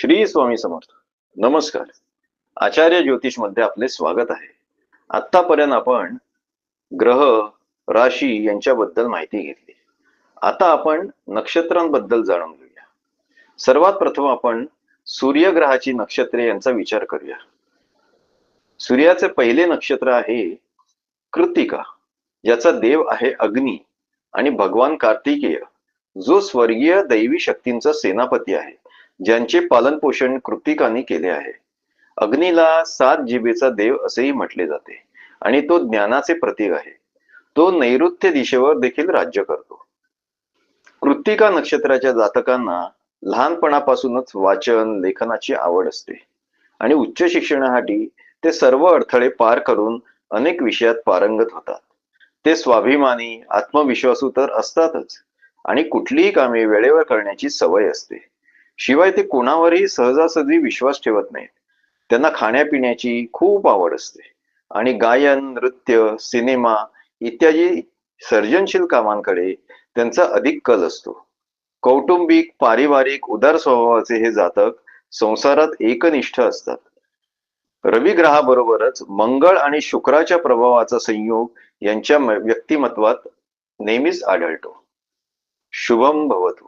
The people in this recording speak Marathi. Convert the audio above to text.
श्री स्वामी समर्थ. नमस्कार. आचार्य ज्योतिषमध्ये आपले स्वागत आहे. आतापर्यंत आपण ग्रह राशी यांच्याबद्दल माहिती घेतली. आता आपण नक्षत्रांबद्दल जाणून घेऊया. सर्वात प्रथम आपण सूर्यग्रहाची नक्षत्रे यांचा विचार करूया. सूर्याचे पहिले नक्षत्र आहे कृतिका. ज्याचा देव आहे अग्नी आणि भगवान कार्तिकेय जो स्वर्गीय दैवी शक्तींचा सेनापती आहे. ज्यांचे पालन पोषण कृतिकाने केले आहे. अग्नीला सात जिबेचा देव असेही म्हटले जाते आणि तो ज्ञानाचे प्रतीक आहे. तो नैऋत्य दिशेवर देखील राज्य करतो. कृत्तिका नक्षत्राच्या जातकांना लहानपणापासूनच वाचन लेखनाची आवड असते आणि उच्च शिक्षणासाठी ते सर्व अडथळे पार करून अनेक विषयात पारंगत होतात. ते स्वाभिमानी आत्मविश्वासू तर असतातच आणि कुठलीही कामे वेळेवर करण्याची सवय असते. शिवाय ते कोणावरही सहजासहजी विश्वास ठेवत नाहीत. त्यांना खाण्यापिण्याची खूप आवड असते. आणि गायन नृत्य सिनेमा इत्यादी सर्जनशील कामांकडे त्यांचा अधिक कल असतो. कौटुंबिक पारिवारिक उदार स्वभावाचे हे जातक संसारात एकनिष्ठ असतात. रवी ग्रहाबरोबरच मंगळ आणि शुक्राच्या प्रभावाचा संयोग यांच्या व्यक्तिमत्वात नेहमीच आढळतो. शुभम भवतु.